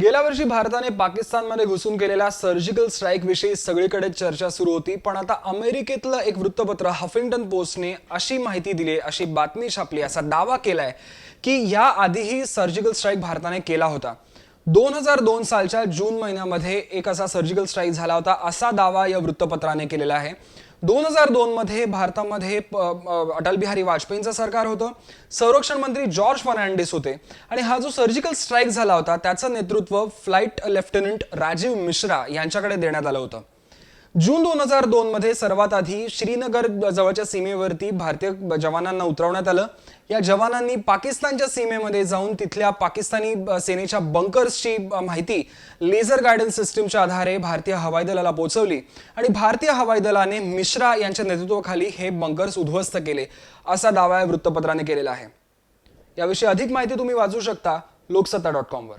गेल्या वर्षी भारताने पाकिस्तानमध्ये घुसून केलेल्या सर्जिकल स्ट्राईक विषयी सगळीकडे चर्चा सुरू होती पण आता अमेरिकेतलं एक वृत्तपत्र हफिंग्टन पोस्टने अशी माहिती दिली अशी बातमी छापली असा दावा केलाय की या आधीही सर्जिकल स्ट्राईक भारताने केला होता. दोन हजार दोन सालच्या जून महिन्यामध्ये एक असा सर्जिकल स्ट्राईक झाला होता असा दावा या वृत्तपत्राने केलेला आहे. दोन हजार दोनमध्ये भारतामध्ये प- अटल बिहारी वाजपेयींचं सरकार होतं. संरक्षण मंत्री जॉर्ज फर्नांडिस होते. आणि हा जो सर्जिकल स्ट्राईक झाला होता त्याचं नेतृत्व फ्लाईट लेफ्टनंट राजीव मिश्रा यांच्याकडे देण्यात आलं होतं. जून दोन हजार दोन मध्ये सर्वात आधी श्रीनगर जवळच्या सीमेवरती भारतीय जवानांना उतरवण्यात आलं. या जवानांनी पाकिस्तानच्या सीमेमध्ये जाऊन तिथल्या पाकिस्तानी सेनेच्या बंकर्सची माहिती लेझर गायडन्स सिस्टीमच्या आधारे भारतीय हवाई दलाला पोहोचवली. आणि भारतीय हवाई दलाने मिश्रा यांच्या नेतृत्वाखाली हे बंकर्स उद्ध्वस्त केले असा दावा या वृत्तपत्राने केलेला आहे. याविषयी अधिक माहिती तुम्ही वाचू शकता लोकसत्ता डॉट कॉमवर